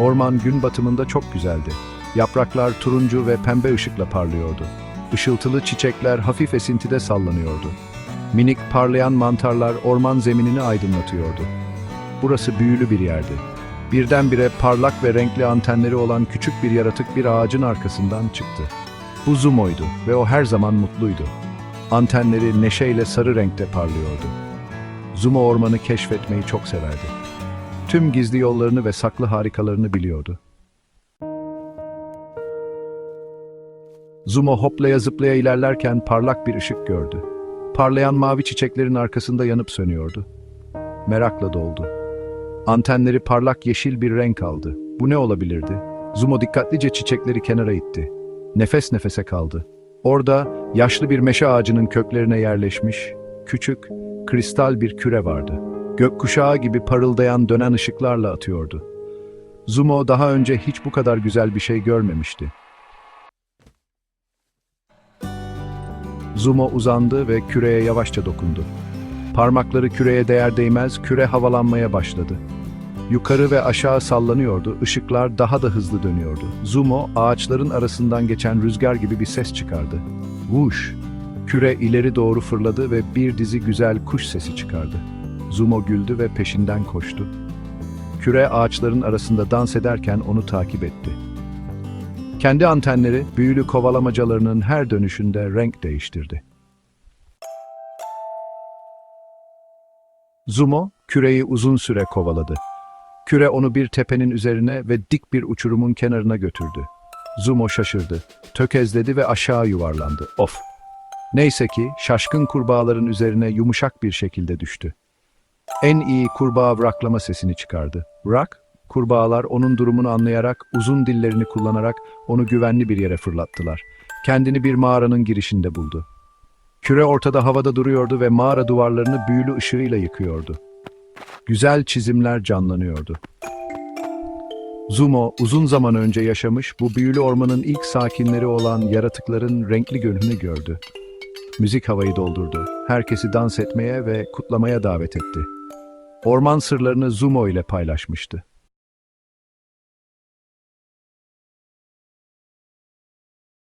Orman gün batımında çok güzeldi. Yapraklar turuncu ve pembe ışıkla parlıyordu. Işıltılı çiçekler hafif esintide sallanıyordu. Minik parlayan mantarlar orman zeminini aydınlatıyordu. Burası büyülü bir yerdi. Birdenbire parlak ve renkli antenleri olan küçük bir yaratık bir ağacın arkasından çıktı. Bu Zumo'ydu ve o her zaman mutluydu. Antenleri neşeyle sarı renkte parlıyordu. Zumo ormanı keşfetmeyi çok severdi. Tüm gizli yollarını ve saklı harikalarını biliyordu. Zumo hoplaya zıplaya ilerlerken parlak bir ışık gördü. Parlayan mavi çiçeklerin arkasında yanıp sönüyordu. Merakla doldu. Antenleri parlak yeşil bir renk aldı. Bu ne olabilirdi? Zumo dikkatlice çiçekleri kenara itti. Nefes nefese kaldı. Orada yaşlı bir meşe ağacının köklerine yerleşmiş, küçük, kristal bir küre vardı. Gökkuşağı gibi parıldayan dönen ışıklarla atıyordu. Zumo daha önce hiç bu kadar güzel bir şey görmemişti. Zumo uzandı ve küreye yavaşça dokundu. Parmakları küreye değer değmez küre havalanmaya başladı. Yukarı ve aşağı sallanıyordu, ışıklar daha da hızlı dönüyordu. Zumo ağaçların arasından geçen rüzgar gibi bir ses çıkardı. Vuş! Küre ileri doğru fırladı ve bir dizi güzel kuş sesi çıkardı. Zumo güldü ve peşinden koştu. Küre ağaçların arasında dans ederken onu takip etti. Kendi antenleri büyülü kovalamacalarının her dönüşünde renk değiştirdi. Zumo küreyi uzun süre kovaladı. Küre onu bir tepenin üzerine ve dik bir uçurumun kenarına götürdü. Zumo şaşırdı, tökezledi ve aşağı yuvarlandı. Of! Neyse ki şaşkın kurbağaların üzerine yumuşak bir şekilde düştü. En iyi kurbağa vraklama sesini çıkardı. Vrak, kurbağalar onun durumunu anlayarak uzun dillerini kullanarak onu güvenli bir yere fırlattılar. Kendini bir mağaranın girişinde buldu. Küre ortada havada duruyordu ve mağara duvarlarını büyülü ışığıyla yıkıyordu. Güzel çizimler canlanıyordu. Zumo uzun zaman önce yaşamış bu büyülü ormanın ilk sakinleri olan yaratıkların renkli gölünü gördü. Müzik havayı doldurdu. Herkesi dans etmeye ve kutlamaya davet etti. Orman sırlarını Zumo ile paylaşmıştı.